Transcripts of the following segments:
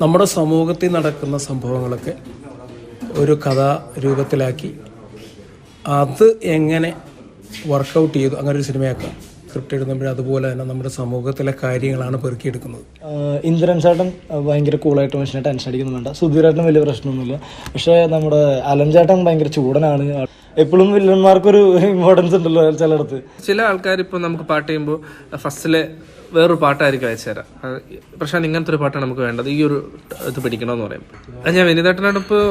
നമ്മുടെ സമൂഹത്തിൽ നടക്കുന്ന സംഭവങ്ങളൊക്കെ ഒരു കഥാ രൂപത്തിലാക്കി അത് എങ്ങനെ വർക്കൗട്ട് ചെയ്തു അങ്ങനെ ഒരു സിനിമയാക്കാം. സ്ക്രിപ്റ്റ് എഴുതുമ്പോൾ അതുപോലെ തന്നെ നമ്മുടെ സമൂഹത്തിലെ കാര്യങ്ങളാണ് പെറുക്കിയെടുക്കുന്നത്. ഇന്ദ്രൻ ചേട്ടൻ ഭയങ്കര കൂളായിട്ട് മനുഷ്യനെ ടെൻഷൻ അടിക്കുന്നു വേണ്ട സുധീരേട്ടൻ വലിയ പ്രശ്നമൊന്നുമില്ല. പക്ഷേ നമ്മുടെ അലൻ ചേട്ടൻ ഭയങ്കര ചൂടനാണ്. എപ്പോഴും വില്ലന്മാർക്കൊരു ഇമ്പോർട്ടൻസ് ഉണ്ടല്ലോ ചിലയിടത്ത്. ചില ആൾക്കാർ ഇപ്പോൾ നമുക്ക് പാട്ട് ചെയ്യുമ്പോൾ ഫസ്റ്റിലെ വേറൊരു പാട്ടായിരിക്കും അയച്ചു തരാം. അത് പ്രശാന്ത് ഇങ്ങനത്തെ ഒരു പാട്ടാണ് നമുക്ക് വേണ്ടത്. ഈ ഒരു ഇത് പിടിക്കണമെന്ന് പറയും. അത് ഞാൻ വിനീതേട്ടനോടൊപ്പം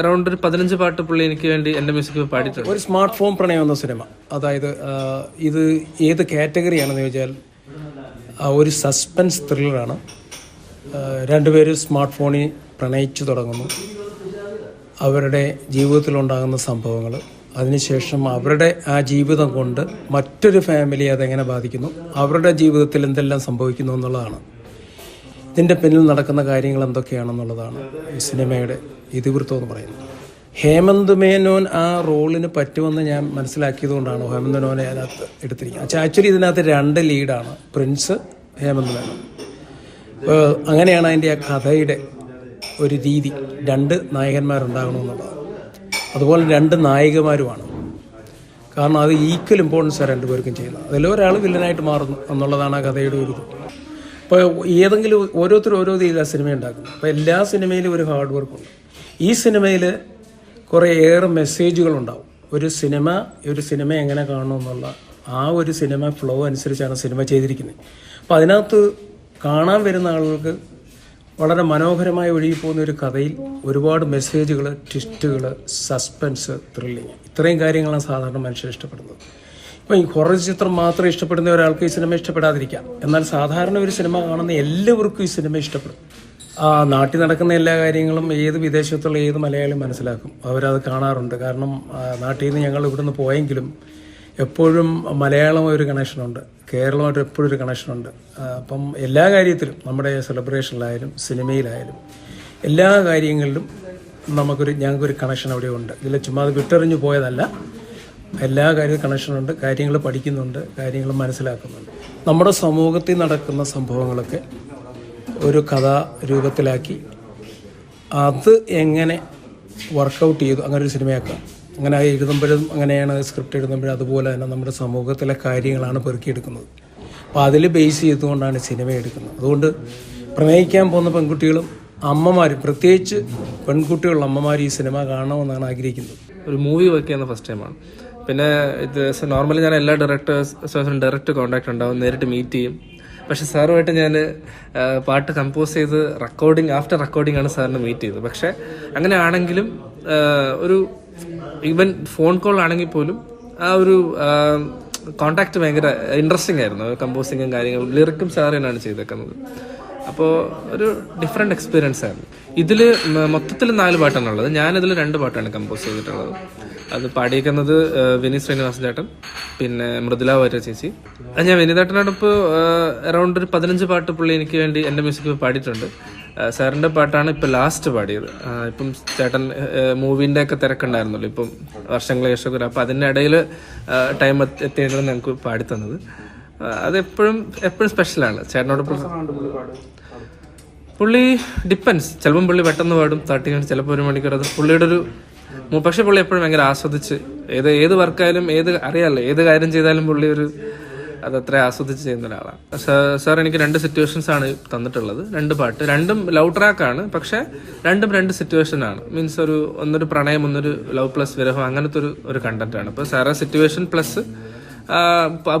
അറൗണ്ട് ഒരു പതിനഞ്ച് പാട്ട് പുള്ളി എനിക്ക് വേണ്ടി എന്റെ മ്യൂസിക് പാടിയിട്ടുണ്ട്. ഒരു സ്മാർട്ട് ഫോൺ പ്രണയം എന്ന സിനിമ. അതായത് ഇത് ഏത് കാറ്റഗറിയാണെന്ന് ചോദിച്ചാൽ ഒരു സസ്പെൻസ് ത്രില്ലറാണ് രണ്ടുപേരും സ്മാർട്ട് ഫോണിൽ പ്രണയിച്ചു തുടങ്ങുന്നു. അവരുടെ ജീവിതത്തിലുണ്ടാകുന്ന സംഭവങ്ങൾ. അതിനുശേഷം അവരുടെ ആ ജീവിതം കൊണ്ട് മറ്റൊരു ഫാമിലി അതെങ്ങനെ ബാധിക്കുന്നു? അവരുടെ ജീവിതത്തിൽ എന്തെല്ലാം സംഭവിക്കുന്നു എന്നുള്ളതാണ്. ഇതിന്റെ പിന്നിൽ നടക്കുന്ന കാര്യങ്ങൾ എന്തൊക്കെയാണെന്നുള്ളതാണ് ഈ സിനിമയുടെ ഇതിവൃത്തം എന്ന് പറയുന്നത്. ഹേമന്ത് മേനോൻ ആ റോളിന് പറ്റുമെന്ന് ഞാൻ മനസ്സിലാക്കിയതുകൊണ്ടാണ് ഹേമന്ത് മേനോനെ അതിനകത്ത് എടുത്തിരിക്കുന്നത്. ആക്ച്വലി ഇതിനകത്ത് രണ്ട് ലീഡാണ് പ്രിൻസ് ഹേമന്ത് മേനോൻ. അങ്ങനെയാണ് അതിന്റെ ആ കഥയുടെ ഒരു രീതി. രണ്ട് നായകന്മാരുണ്ടാകണമെന്നുള്ളത്. അതുപോലെ രണ്ട് നായികമാരുമാണ്. കാരണം അത് ഈക്വൽ ഇമ്പോർട്ടൻസ് ആണ് രണ്ടുപേർക്കും ചെയ്യുന്നത്. ഒരാൾ വില്ലനായിട്ട് മാറുന്നു എന്നുള്ളതാണ് ആ കഥയുടെ ഒരു ഇത്. അപ്പോൾ ഏതെങ്കിലും ഓരോരുത്തരും ഓരോ രീതിയിലാണ് സിനിമ ഉണ്ടാക്കുന്നത്. അപ്പോൾ എല്ലാ സിനിമയിലും ഒരു ഹാർഡ് വർക്ക് ഉണ്ട്. ഈ സിനിമയിൽ കുറേ ഏറെ മെസ്സേജുകളുണ്ടാവും ഒരു സിനിമ ഒരു സിനിമ എങ്ങനെ കാണണമെന്നുള്ള ആ ഒരു സിനിമ ഫ്ലോ അനുസരിച്ചാണ് സിനിമ ചെയ്തിരിക്കുന്നത്. അപ്പോൾ അതിനകത്ത് കാണാൻ വരുന്ന ആളുകൾക്ക് വളരെ മനോഹരമായി ഒഴുകിപ്പോകുന്ന ഒരു കഥയിൽ ഒരുപാട് മെസ്സേജുകൾ ട്വിസ്റ്റുകൾ സസ്പെൻസ് ത്രില്ലിങ് ഇത്രയും കാര്യങ്ങളാണ് സാധാരണ മനുഷ്യർ ഇഷ്ടപ്പെടുന്നത്. ഇപ്പം ഈ ഹൊറർ ചിത്രം മാത്രം ഇഷ്ടപ്പെടുന്ന ഒരാൾക്ക് ഈ സിനിമ ഇഷ്ടപ്പെടാതിരിക്കാം. എന്നാൽ സാധാരണ ഒരു സിനിമ കാണുന്ന എല്ലാവർക്കും ഈ സിനിമ ഇഷ്ടപ്പെടും. ആ നാട്ടിൽ നടക്കുന്ന എല്ലാ കാര്യങ്ങളും ഏത് വിദേശത്തുള്ള ഏത് മലയാളി മനസ്സിലാക്കും. അവരത് കാണാറുണ്ട്. കാരണം നാട്ടിൽ നിന്ന് ഞങ്ങൾ ഇവിടുന്ന് പോയെങ്കിലും എപ്പോഴും മലയാളമായൊരു കണക്ഷനുണ്ട് കേരളമായിട്ട് എപ്പോഴും ഒരു കണക്ഷനുണ്ട് അപ്പം എല്ലാ കാര്യത്തിലും നമ്മുടെ സെലിബ്രേഷനിലായാലും സിനിമയിലായാലും എല്ലാ കാര്യങ്ങളിലും നമുക്കൊരു ഞങ്ങൾക്കൊരു കണക്ഷൻ അവിടെ ഉണ്ട് ഇതിൽ ചുമ്മാ അത് വിട്ടെറിഞ്ഞു പോയതല്ല. എല്ലാ കാര്യവും കണക്ഷനുണ്ട് കാര്യങ്ങൾ പഠിക്കുന്നുണ്ട്. കാര്യങ്ങൾ മനസ്സിലാക്കുന്നുണ്ട്. നമ്മുടെ സമൂഹത്തിൽ നടക്കുന്ന സംഭവങ്ങളൊക്കെ ഒരു കഥാ രൂപത്തിലാക്കി അത് എങ്ങനെ വർക്കൗട്ട് ചെയ്തു അങ്ങനെ ഒരു സിനിമയാക്കാം അങ്ങനെ എഴുതുമ്പോഴും അങ്ങനെയാണ് സ്ക്രിപ്റ്റ് എഴുതുമ്പോഴും അതുപോലെ തന്നെ നമ്മുടെ സമൂഹത്തിലെ കാര്യങ്ങളാണ് പെറുക്കിയെടുക്കുന്നത്. അപ്പോൾ അതിൽ ബേസ് ചെയ്തുകൊണ്ടാണ് സിനിമ എടുക്കുന്നത്. അതുകൊണ്ട് പ്രണയിക്കാൻ പോകുന്ന പെൺകുട്ടികളും അമ്മമാരും പ്രത്യേകിച്ച് പെൺകുട്ടികളുള്ള അമ്മമാർ ഈ സിനിമ കാണണമെന്നാണ് ആഗ്രഹിക്കുന്നത്. ഒരു മൂവി വർക്ക് ചെയ്യുന്ന ഫസ്റ്റ് ടൈമാണ് പിന്നെ ഇത് നോർമലി ഞാൻ എല്ലാ ഡയറക്ടേഴ്സും ഡയറക്റ്റ് കോൺടാക്ട് ഉണ്ടാവും നേരിട്ട് മീറ്റ് ചെയ്യും. പക്ഷെ സാറുമായിട്ട് ഞാൻ പാട്ട് കമ്പോസ് ചെയ്ത് റെക്കോർഡിങ് ആഫ്റ്റർ റെക്കോർഡിംഗ് ആണ് സാറിനെ മീറ്റ് ചെയ്തത്. പക്ഷേ അങ്ങനെ ആണെങ്കിലും ഒരു ഈവൻ ഫോൺ കോൾ ആണെങ്കിൽ പോലും ആ ഒരു കോണ്ടാക്ട് ഭയങ്കര ഇൻട്രസ്റ്റിംഗ് ആയിരുന്നു. കമ്പോസിങ്ങും കാര്യങ്ങളും ലിറിക്കും സാർ തന്നെയാണ് ചെയ്തേക്കുന്നത്. അപ്പോൾ ഒരു ഡിഫറെന്റ് എക്സ്പീരിയൻസ് ആയിരുന്നു. ഇതിൽ മൊത്തത്തിൽ നാല് പാട്ടാണുള്ളത് ഞാനിതിൽ രണ്ട് പാട്ടാണ് കമ്പോസ് ചെയ്തിട്ടുള്ളത്. അത് പാടിയിരിക്കുന്നത് വിനി ശ്രീനിവാസൻ ചേട്ടൻ പിന്നെ മൃദുല വാര്യ ചേച്ചി. ഞാൻ വിനീതേട്ടനോടൊപ്പം അറൗണ്ട് ഒരു പതിനഞ്ച് പാട്ട് പുള്ളി എനിക്ക് വേണ്ടി എന്റെ മ്യൂസിക് പാടിയിട്ടുണ്ട്. സാറിന്റെ പാട്ടാണ് ഇപ്പൊ ലാസ്റ്റ് പാടിയത്. ഇപ്പം ചേട്ടൻ മൂവിന്റെ ഒക്കെ തിരക്കുണ്ടായിരുന്നല്ലോ ഇപ്പം വർഷങ്ങളെ ശേഷം അപ്പം അതിന്റെ ഇടയിൽ ടൈം എത്തിയിട്ടാണ് ഞങ്ങൾക്ക് പാടിത്തന്നത് തന്നത്. അതെപ്പോഴും എപ്പോഴും സ്പെഷ്യലാണ് ചേട്ടനോട് പുള്ളി ഡിപ്പെൻസ് ചിലപ്പം പുള്ളി പെട്ടെന്ന് പാടും തട്ടി കഴിഞ്ഞ് ചിലപ്പോൾ ഒരു മണിക്കൂർ. അത് പുള്ളിയുടെ ഒരു പക്ഷെ പുള്ളി എപ്പോഴും ഭയങ്കര ആസ്വദിച്ച് ഏത് ഏത് വർക്കായാലും ഏത് അറിയാമല്ലോ ഏത് കാര്യം ചെയ്താലും പുള്ളി ഒരു അത് അത്ര ആസ്വദിച്ച് ചെയ്യുന്ന ഒരാളാണ്. സാർ- എനിക്ക് രണ്ട് സിറ്റുവേഷൻസ് ആണ് തന്നിട്ടുള്ളത്. രണ്ട് പാട്ട്. രണ്ടും ലവ് ട്രാക്കാണ് പക്ഷേ രണ്ടും രണ്ട് സിറ്റുവേഷൻ ആണ്. മീൻസ് ഒരു ഒന്നൊരു പ്രണയം ഒന്നൊരു ലവ് പ്ലസ് വിരഹം അങ്ങനത്തെ ഒരു ഒരു കണ്ടന്റ് ആണ്. അപ്പോൾ സാറ സിറ്റുവേഷൻ പ്ലസ്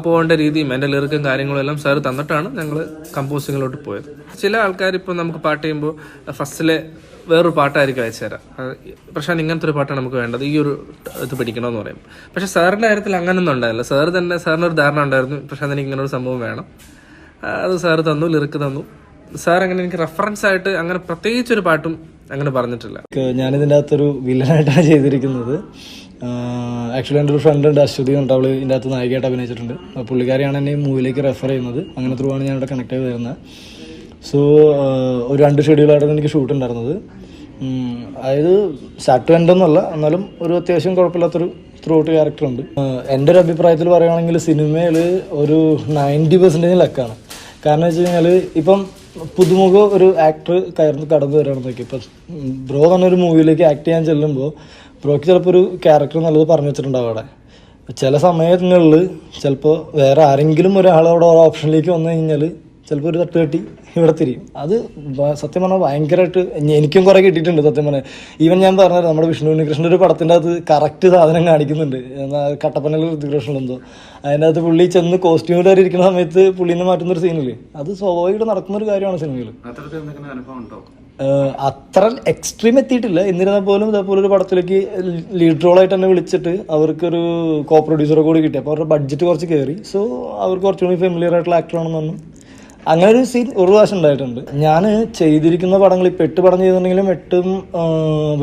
പോകേണ്ട രീതിയും എന്റെ ലിറിക്കും കാര്യങ്ങളും എല്ലാം സാർ തന്നിട്ടാണ് ഞങ്ങൾ കമ്പോസിങ്ങിലോട്ട് പോയത്. ചില ആൾക്കാർ ഇപ്പോൾ നമുക്ക് പാട്ട് ചെയ്യുമ്പോൾ ഫസ്റ്റിലെ വേറൊരു പാട്ടായിരിക്കും അയച്ചു തരാം. അത് പ്രശാന്ത് ഇങ്ങനത്തെ ഒരു പാട്ടാണ് നമുക്ക് വേണ്ടത്. ഈ ഒരു ഇത് പിടിക്കണമെന്ന് പറയും. പക്ഷേ സാറിന്റെ കാര്യത്തിൽ അങ്ങനൊന്നും ഉണ്ടായില്ല. സാർ തന്നെ സാറിന് ഒരു ധാരണ ഉണ്ടായിരുന്നു. പ്രശാന്ത് അതിന് ഇങ്ങനെ ഒരു സംഭവം വേണം. അത് സാർ തന്നു ലിറിക്ക് തന്നു. സാർ അങ്ങനെ എനിക്ക് റെഫറൻസ് ആയിട്ട് അങ്ങനെ പ്രത്യേകിച്ച് ഒരു പാട്ടും അങ്ങനെ പറഞ്ഞിട്ടില്ല. ഞാനിതിന്റെ അകത്തൊരു വില്ലനായിട്ടാണ് ചെയ്തിരിക്കുന്നത്. ആക്ച്വലി എന്റെ ഒരു ഫ്രണ്ട് ഉണ്ട് അശ്വതി ഉണ്ട് അവൾ ഇതിന്റെ അകത്ത് നായികയായിട്ട് അഭിനയിച്ചിട്ടുണ്ട്. പുള്ളിക്കാരിയാണ് എന്നെ ഈ മൂവിയിലേക്ക് റെഫർ ചെയ്യുന്നത്. അങ്ങനെ ത്രൂ ആണ് ഞാൻ ഞാനിവിടെ കണക്ട് ചെയ്ത് തരുന്നത് സോ ഒരു രണ്ട് ഷെഡ്യൂളായിട്ടാണ് എനിക്ക് ഷൂട്ട് ഉണ്ടായിരുന്നത്. അതായത് സാറ്റ് എൻഡൊന്നല്ല എന്നാലും ഒരു അത്യാവശ്യം കുഴപ്പമില്ലാത്തൊരു ത്രൂ ഔട്ട് ക്യാരക്ടർ ഉണ്ട് എന്റെ ഒരു അഭിപ്രായത്തിൽ പറയുകയാണെങ്കിൽ സിനിമയിൽ ഒരു നയന്റി പെർസെന്റേജ് ലക്കാണ്. കാരണം വെച്ച് കഴിഞ്ഞാൽ ഇപ്പം പുതുമുഖ ഒരു ആക്ടർ കയറി കടന്നു വരാണെന്നൊക്കെ ഇപ്പം ബ്രോ തന്നെ ഒരു മൂവിയിലേക്ക് ആക്ട് ചെയ്യാൻ ചെല്ലുമ്പോൾ ബ്രോക്ക് ചിലപ്പോൾ ഒരു ക്യാരക്ടർ നല്ലത് പറഞ്ഞു വെച്ചിട്ടുണ്ടാവും അവിടെ. ചില സമയങ്ങളിൽ ചിലപ്പോൾ വേറെ ആരെങ്കിലും ഒരാൾ അവിടെ ഓപ്ഷനിലേക്ക് വന്നു കഴിഞ്ഞാൽ ചിലപ്പോൾ ഒരു തട്ട് കെട്ടി ഇവിടെ തിരിയും. അത് സത്യം പറഞ്ഞാൽ ഭയങ്കരമായിട്ട് എനിക്കും കുറേ കിട്ടിയിട്ടുണ്ട് സത്യം പറഞ്ഞാൽ ഈവൻ ഞാൻ പറഞ്ഞത് നമ്മുടെ വിഷ്ണു ഉണ്ണികൃഷ്ണന്റെ ഒരു പടത്തിന്റെ അകത്ത് കറക്റ്റ് സാധനം കാണിക്കുന്നുണ്ട്. എന്നാൽ കട്ടപ്പനയിൽ ഋതുകൃഷ്ണൻ എന്തോ. അതിന്റെ അകത്ത് പുള്ളി ചെന്ന് കോസ്റ്റ്യൂമിൽ വരെ ഇരിക്കുന്ന സമയത്ത് പുള്ളീനെ മാറ്റുന്ന ഒരു സീനില്ലേ അത് സ്വാഭാവികമായിട്ട് നടക്കുന്ന ഒരു കാര്യമാണ് സിനിമയിൽ അത്ര എക്സ്ട്രീം എത്തിയിട്ടില്ല. എന്നിരുന്നാൽ പോലും ഇതേപോലെ ഒരു പടത്തിലേക്ക് ലീഡ് റോളായിട്ട് തന്നെ വിളിച്ചിട്ട് അവർക്കൊരു കോ പ്രൊഡ്യൂസറെ കൂടി കിട്ടി. അപ്പോൾ അവരുടെ ബഡ്ജറ്റ് കുറച്ച് കയറി സോ അവർക്ക് കുറച്ചുകൂടി ഫെമിലിയർ ആയിട്ടുള്ള ആക്ടറാണെന്ന് പറഞ്ഞു. അങ്ങനെ ഒരു സീൻ ഒരു പ്രാവശ്യം ഉണ്ടായിട്ടുണ്ട്. ഞാൻ ചെയ്തിരിക്കുന്ന പടങ്ങൾ ഇപ്പം എട്ട് പടം ചെയ്തിട്ടുണ്ടെങ്കിലും എട്ടും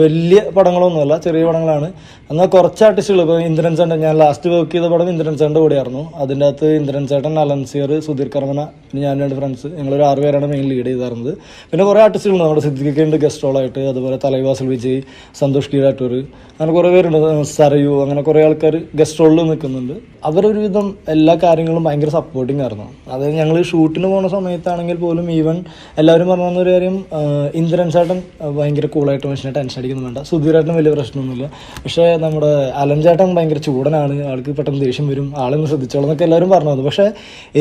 വലിയ പടങ്ങളൊന്നുമല്ല ചെറിയ പടങ്ങളാണ്. എന്നാൽ കുറച്ച് ആർട്ടിസ്റ്റുകൾ ഇപ്പോൾ ഇന്ദ്രൻ ചേട്ടൻ ഞാൻ ലാസ്റ്റ് വർക്ക് ചെയ്ത പടം ഇന്ദ്രൻ ചേട്ടന്റെ കൂടെയായിരുന്നു. അതിന്റെ അകത്ത് ഇന്ദ്രൻ ചേട്ടൻ അലൻസിയർ സുധീർ കർമ്മന പിന്നെ ഞാൻ രണ്ട് ഫ്രണ്ട്സ് ഞങ്ങളൊരു ആറ് പേരാണ് മെയിൻ ലീഡ് ചെയ്തിരുന്നത് പിന്നെ കുറേ ആർട്ടിസ്റ്റുകൾ നമ്മുടെ സിദ്ധിക്കുണ്ട് ഗസ്റ്റ് റോളായിട്ട് അതുപോലെ തലൈവാസൽ വിജയ് സന്തോഷ് കീഴാട്ടൂർ അങ്ങനെ കുറേ പേരുണ്ട് സരയു അങ്ങനെ കുറേ ആൾക്കാർ ഗസ്റ്റ് റോളിൽ നിൽക്കുന്നുണ്ട്. അവരൊരുവിധം എല്ലാ കാര്യങ്ങളും ഭയങ്കര സപ്പോർട്ടിംഗ് ആയിരുന്നു. അതായത് ഞങ്ങൾ ഷൂട്ടിന് പോകുന്ന സമയത്താണെങ്കിൽ പോലും ഈവൻ എല്ലാവരും പറഞ്ഞു ഒരു കാര്യം ആ, ഇന്ദ്രൻ ചേട്ടൻ ആ, ഭയങ്കര കൂളായിട്ട് മനുഷ്യനെ ടെൻഷൻ അടിക്കുന്നു വേണ്ട. സുധീരായിട്ടും വലിയ പ്രശ്നമൊന്നുമില്ല. പക്ഷേ നമ്മുടെ അലൻ ചേട്ടൻ ഭയങ്കര ചൂടനാണ്. ആൾക്ക് പെട്ടെന്ന് ദേഷ്യം വരും. ആളൊന്ന് ശ്രദ്ധിച്ചോളാം എന്നൊക്കെ എല്ലാവരും പറഞ്ഞത് പക്ഷേ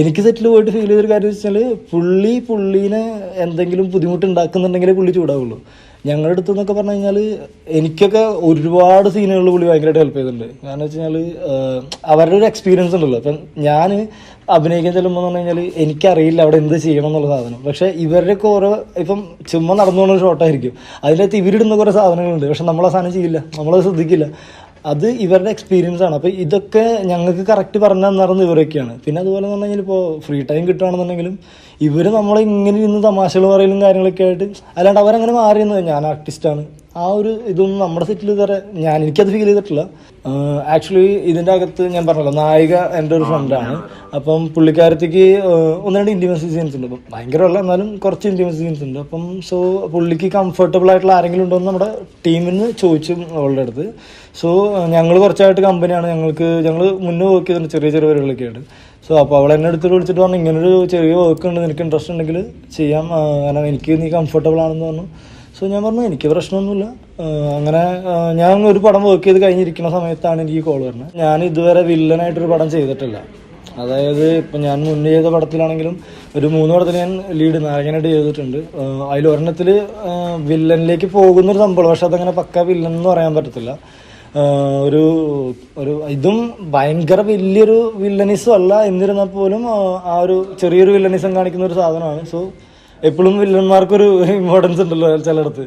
എനിക്ക് സെറ്റിൽ പോയിട്ട് ഫീൽ ചെയ്തൊരു കാര്യം വെച്ചാൽ പുള്ളി പുള്ളീനെ എന്തെങ്കിലും ബുദ്ധിമുട്ട് ഉണ്ടാക്കുന്നുണ്ടെങ്കിലേ പുള്ളി ചൂടാവുള്ളൂ. ഞങ്ങളുടെ അടുത്ത് എന്നൊക്കെ പറഞ്ഞു കഴിഞ്ഞാൽ എനിക്കൊക്കെ ഒരുപാട് സീനുകളിൽ പുള്ളി ഭയങ്കരമായിട്ട് ഹെൽപ്പ് ചെയ്തിട്ടുണ്ട്. കാരണം വെച്ച് കഴിഞ്ഞാൽ അവരുടെ ഒരു എക്സ്പീരിയൻസ് ഉണ്ടല്ലോ. അപ്പം ഞാൻ അഭിനയിക്കാൻ ചെല്ലുമ്പോൾ എന്ന് പറഞ്ഞു കഴിഞ്ഞാൽ എനിക്കറിയില്ല അവിടെ എന്ത് ചെയ്യണം എന്നുള്ള സാധനം. പക്ഷേ ഇവരുടെയൊക്കെ ഓരോ ഇപ്പം ചുമ്മാ നടന്നു പോകുന്ന ഷോട്ടായിരിക്കും അതിനകത്ത് ഇവരിടുന്ന കുറേ സാധനങ്ങളുണ്ട്. പക്ഷെ നമ്മൾ ആ സാധനം ചെയ്യില്ല. നമ്മളത് ശ്രദ്ധിക്കില്ല. അത് ഇവരുടെ എക്സ്പീരിയൻസ് ആണ്. അപ്പോൾ ഇതൊക്കെ ഞങ്ങൾക്ക് കറക്റ്റ് പറഞ്ഞു തന്നിരുന്നത് ഇവരൊക്കെയാണ്. പിന്നെ അതുപോലെ എന്ന് പറഞ്ഞു കഴിഞ്ഞാൽ ഇപ്പോൾ ഫ്രീ ടൈം കിട്ടുകയാണെന്നുണ്ടെങ്കിലും ഇവർ നമ്മളെ ഇങ്ങനെ ഇരുന്ന് തമാശകൾ പറയലും കാര്യങ്ങളൊക്കെ ആയിട്ട് അല്ലാണ്ട് അവരങ്ങനെ മാറിയെന്ന് ഞാൻ ആർട്ടിസ്റ്റാണ് ആ ഒരു ഇതൊന്നും നമ്മുടെ സെറ്റിൽ ഇതുവരെ ഞാൻ എനിക്കത് ഫീൽ ചെയ്തിട്ടില്ല. ആക്ച്വലി ഇതിന്റെ അകത്ത് ഞാൻ പറഞ്ഞല്ലോ നായിക എന്റെ ഒരു ഫ്രണ്ടാണ് അപ്പം പുള്ളിക്കാരത്തേക്ക് ഒന്ന് രണ്ട് ഇന്റിമസി സീൻസ് ഉണ്ട്. അപ്പം ഭയങ്കരമല്ല എന്നാലും കുറച്ച് ഇന്റിമസി സീൻസ് ഉണ്ട്. അപ്പം സോ പുള്ളിക്ക് കംഫർട്ടബിൾ ആയിട്ടുള്ള ആരെങ്കിലും ഉണ്ടോ എന്ന് നമ്മുടെ ടീമിൽ നിന്ന് ചോദിച്ചു അവളുടെ അടുത്ത്. സോ ഞങ്ങൾ കുറച്ചായിട്ട് കമ്പനിയാണ് ഞങ്ങൾക്ക് ഞങ്ങൾ മുന്നേ വർക്ക് ചെയ്തിട്ടുണ്ട് ചെറിയ ചെറിയ പരിപാടികളൊക്കെ സോ അപ്പോൾ അവൾ എന്നെ എടുത്തിട്ട് വിളിച്ചിട്ട് പറഞ്ഞു ഇങ്ങനൊരു ചെറിയ വർക്ക് ഉണ്ട് നിനക്ക് ഇൻട്രസ്റ്റ് ഉണ്ടെങ്കിൽ ചെയ്യാം. കാരണം എനിക്ക് നീ കംഫർട്ടബിൾ ആണെന്ന് പറഞ്ഞു. സോ ഞാൻ പറഞ്ഞു എനിക്ക് പ്രശ്നമൊന്നുമില്ല. അങ്ങനെ ഞാൻ ഒരു പടം വർക്ക് ചെയ്ത് കഴിഞ്ഞിരിക്കുന്ന സമയത്താണ് എനിക്ക് കോൾ വരുന്നത്. ഞാൻ ഇതുവരെ വില്ലനായിട്ടൊരു പടം ചെയ്തിട്ടില്ല. അതായത് ഇപ്പം ഞാൻ മുന്നേ ചെയ്ത പടത്തിലാണെങ്കിലും ഒരു മൂന്ന് പടത്തിൽ ഞാൻ ലീഡ് നായകനായിട്ട് ചെയ്തിട്ടുണ്ട്. അതിലൊരെണ്ണത്തിൽ വില്ലനിലേക്ക് പോകുന്നൊരു സംഭവം പക്ഷെ അതങ്ങനെ പക്ക വില്ലൻ എന്ന് പറയാൻ പറ്റത്തില്ല. ഒരു ഒരു ഇതും ഭയങ്കര വലിയൊരു വില്ലനിസം അല്ല. എന്നിരുന്നാൽ പോലും ആ ഒരു ചെറിയൊരു വില്ലനിസം കാണിക്കുന്ന ഒരു സാധനമാണ്. സോ എപ്പോഴും വില്ലന്മാർക്കൊരു ഇമ്പോർട്ടൻസ് ഉണ്ടല്ലോ ചിലയിടത്ത്.